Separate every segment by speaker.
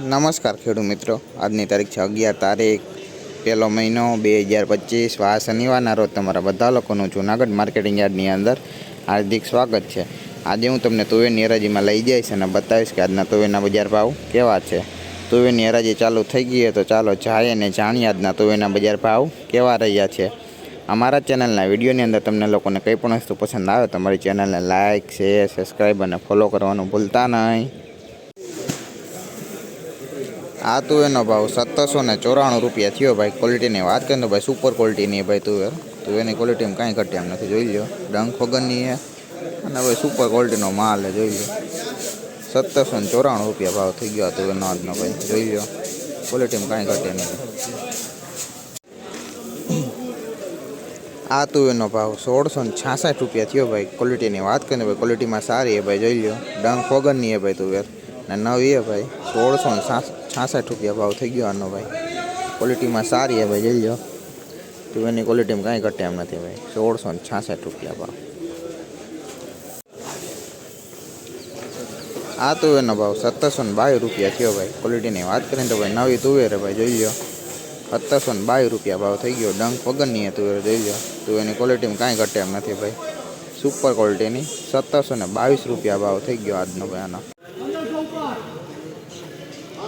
Speaker 1: નમસ્કાર ખેડૂત મિત્રો. આજની તારીખ છે અગિયાર તારીખ, પહેલો મહિનો બે હજાર પચીસ. વા શનિવારના રોજ તમારા બધા લોકોનું જૂનાગઢ માર્કેટિંગ યાર્ડની અંદર હાર્દિક સ્વાગત છે. આજે હું તમને તુવેરની હરાજીમાં લઈ જઈશ અને બતાવીશ કે આજના તુવેરના બજાર ભાવ કેવા છે. તુવેરની હરાજી ચાલુ થઈ ગઈ તો ચાલો જાય અને જાણીએ આજના તુવેરના બજાર ભાવ કેવા રહ્યા છે. અમારા ચેનલના વિડીયોની અંદર તમને લોકોને કંઈ પણ વસ્તુ પસંદ આવે તમારી ચેનલને લાઇક શેર, સબસ્ક્રાઈબ અને ફોલો કરવાનું ભૂલતા નહીં. આ તુવેરનો ભાવ સત્તરસો ને ચોરાણું રૂપિયા થયો ભાઈ ક્વોલિટીની વાત કરીએ તો ભાઈ સુપર ક્વોલિટીની ભાઈ તુવેર તુવેરની ક્વોલિટીમાં કાંઈ ઘટે એમ નથી, જોઈ લો ડંખ વગરની છે. અને ભાઈ સુપર ક્વોલિટીનો માલ છે, જોઈ લો સત્તરસો ને ચોરાણું રૂપિયા ભાવ થઈ ગયો તુવેરનો આજનો ભાઈ, જોઈ લો ક્વોલિટીમાં કાંઈ ઘટે નથી આ તુવેરનો ભાવ સોળસો ને છાસઠ રૂપિયા થયો ભાઈ ક્વોલિટીની વાત કરીને ભાઈ ક્વોલિટીમાં સારી છે ભાઈ, જોઈ લો ડંખ વગરની છે ભાઈ તુવેર ને નવી છે ભાઈ, સોળસો ને છાસઠ રૂપિયા ભાવ થઈ ગયો આનો ભાઈ. ક્વોલિટીમાં સારી છે ભાઈ જોઈ લો તુવેરની ક્વોલિટીમાં કાંઈ ઘટે એમ નથી ભાઈ. સોળસો ને છાસઠ રૂપિયા ભાવ. આ તુવેરનો ભાવ સત્તરસો ને બાવીસ રૂપિયા થયો ભાઈ. ક્વોલિટીની વાત કરીએ તો ભાઈ નવી તુવેર છે ભાઈ, જોઈ લો સત્તરસો ને બાવીસ રૂપિયા ભાવ થઈ ગયો. ડંક વગરની એ તુવેર, જોઈ લો તુવેરની ક્વોલિટીમાં કાંઈ ઘટે એમ નથી ભાઈ. સુપર ક્વોલિટીની સત્તરસો ને બાવીસ રૂપિયા ભાવ થઈ ગયો આજનો ભાઈ આનો
Speaker 2: માલ તો લોકો એકલો માલ ઉપર રે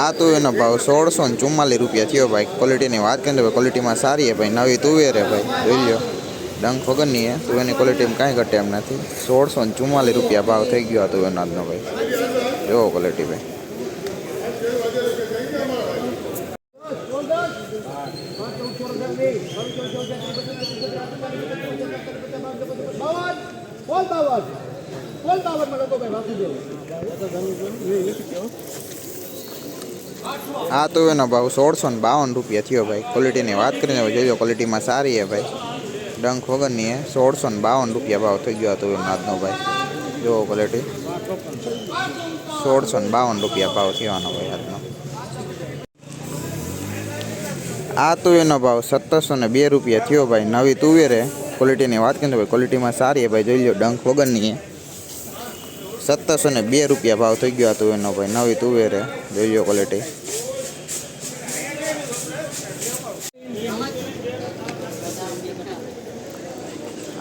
Speaker 1: આ તુવેરનો ભાવ સોળસો ને ચુમ્માલીસ રૂપિયા થયો ભાઈ. ક્વોલિટીની વાત કરીએ તો ભાઈ ક્વોલિટીમાં સારી હે ભાઈ. નવી તુવેર હે ભાઈ. જોઈ લો ડંખ વગરની હે તુવેરની ક્વોલિટીમાં કાંઈ ઘટે એમ નથી. સોળસો ને ચુમ્માલીસ રૂપિયા ભાવ થઈ ગયો આ તુવેરનો આજનો ભાઈ. જોવો ક્વોલિટી ભાઈ.
Speaker 2: બોલ પાવર કોલ બાવનમાં લોકો ભાઈ વાપરી દેવ
Speaker 1: આ તુવેરનો ભાવ સોળસો ને બાવન રૂપિયા થયો ભાઈ. ક્વોલિટીની વાત કરીને જોજો ક્વોલિટીમાં સારી છે ભાઈ. ડંખ વગરની છે. સોળસો ને બાવન રૂપિયા ભાવ થઈ ગયો હતો એનો આજનો ભાઈ. જોવો ક્વોલિટી સોળસો ને બાવન રૂપિયા ભાવ થયોનો ભાઈ આજનો. આ તુવેરનો ભાવ સત્તરસો ને બે રૂપિયા થયો ભાઈ. નવી તુવેરે ક્વોલિટીની વાત કરીએ તો ભાઈ ક્વોલિટીમાં સારી છે ભાઈ. જોઈ લો ડંખ વગરની સત્તરસો ને બે રૂપિયા ભાવ થઈ ગયો હતો એનો ભાઈ. નવી તુવેરે જોઈ લો ક્વોલિટી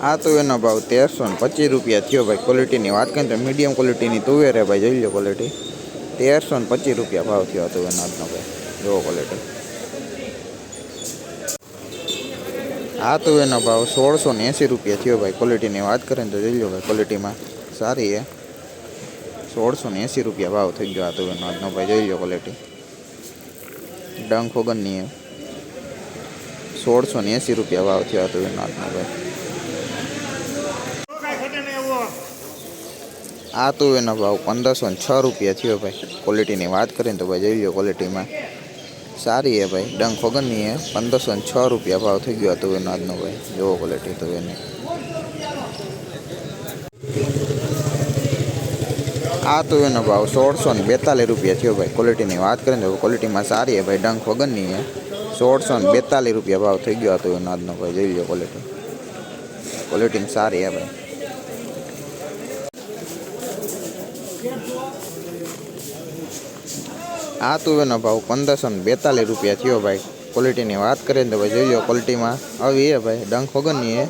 Speaker 1: આ તુવેરનો ભાવ તેરસો ને પચીસ રૂપિયા થયો ભાઈ. ક્વોલિટીની વાત કરીએ તો મીડિયમ ક્વોલિટીની તુવેર હે ભાઈ. જોઈ લો ક્વોલિટી તેરસો ને પચીસ રૂપિયા ભાવ થયો તુવેરનો આજનો ભાઈ. જોવો ક્વોલિટી આ તુવેરનો ભાવ સોળસો ને એંસી રૂપિયા થયો ભાઈ. ક્વોલિટીની વાત કરીએ ને તો જોઈ લો ભાઈ ક્વોલિટીમાં સારી છે. સોળસો ને એંસી રૂપિયા ભાવ થઈ ગયો આ તુવેરનો આજનો ભાઈ. જોઈ લો ક્વોલિટી ડંખ વગરની છે. સોળસો ને એંસી રૂપિયા ભાવ થયો આ તુવેરનો આજનો ભાઈ. આ તુવેરનો ભાવ પંદરસો ને છ રૂપિયા થયો ભાઈ. ક્વોલિટીની વાત કરીએ ને તો ભાઈ જોઈ લો ક્વોલિટીમાં સારી હે ભાઈ. ડંખ વગરની હે. પંદરસો ને છ રૂપિયા ભાવ થઈ ગયો હતો એનો આજનો ભાઈ. જેવો ક્વોલિટી તુવેરની આ તો એનો ભાવ સોળસો ને બેતાલીસ રૂપિયા થયો ભાઈ. ક્વોલિટીની વાત કરીને તો ક્વોલિટીમાં સારી હે ભાઈ. ડંખ વગરની હે. સોળસો ને બેતાલીસ રૂપિયા ભાવ થઈ ગયો હતો એનો આજનો ભાઈ. જોઈ લો ક્વોલિટી ક્વોલિટીમાં સારી હે ભાઈ. આ તુવેરનો ભાવ પંદરસો ને બેતાલીસ રૂપિયા થયો ભાઈ. ક્વોલિટીની વાત કરીએ ને તો ભાઈ જોઈ લો ક્વોલિટીમાં આવી એ ભાઈ, ડંખ વગરની એ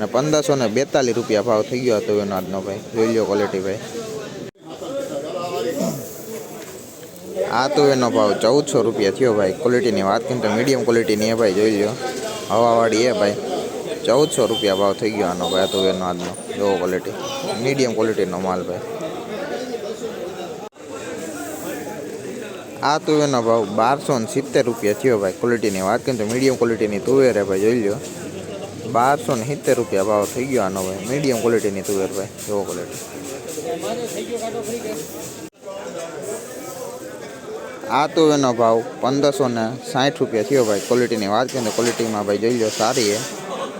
Speaker 1: ને પંદરસો ને બેતાલીસ રૂપિયા ભાવ થઈ ગયો તુવેરનો આજનો ભાઈ. જોઈ લો ક્વોલિટી ભાઈ. આ તુવેરનો ભાવ ચૌદસો રૂપિયા થયો ભાઈ. ક્વોલિટીની વાત કરીએ તો મીડિયમ ક્વોલિટીની એ ભાઈ, જોઈ લો હવાવાળી એ ભાઈ. ચૌદસો રૂપિયા ભાવ થઈ ગયો આનો ભાઈ, આ તુવેરનો આજનો. જોવો ક્વોલિટી મીડિયમ ક્વોલિટીનો માલ ભાઈ. આ તુવેરનો ભાવ બારસો ને સિત્તેર રૂપિયા થયો ભાઈ. ક્વોલિટીની વાત કરીએ તો મીડિયમ ક્વોલિટીની તુવેર હે ભાઈ, જોઈ લો બારસો ને સિત્તેર રૂપિયા ભાવ થઈ ગયો આનો ભાઈ. મીડિયમ ક્વોલિટીની તુવેર ભાઈ એવો ક્વોલિટી આ તુવેરનો ભાવ પંદરસો ને સાઠ રૂપિયા થયો ભાઈ. ક્વોલિટીની વાત કરીએ તો ક્વોલિટીમાં ભાઈ, જોઈ લો સારી હે.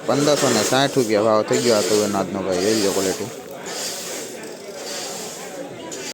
Speaker 1: પંદરસો ને સાઠ રૂપિયા ભાવ થઈ ગયો આ તુવેરનો આજનો ભાઈ, જોઈ લો ક્વોલિટી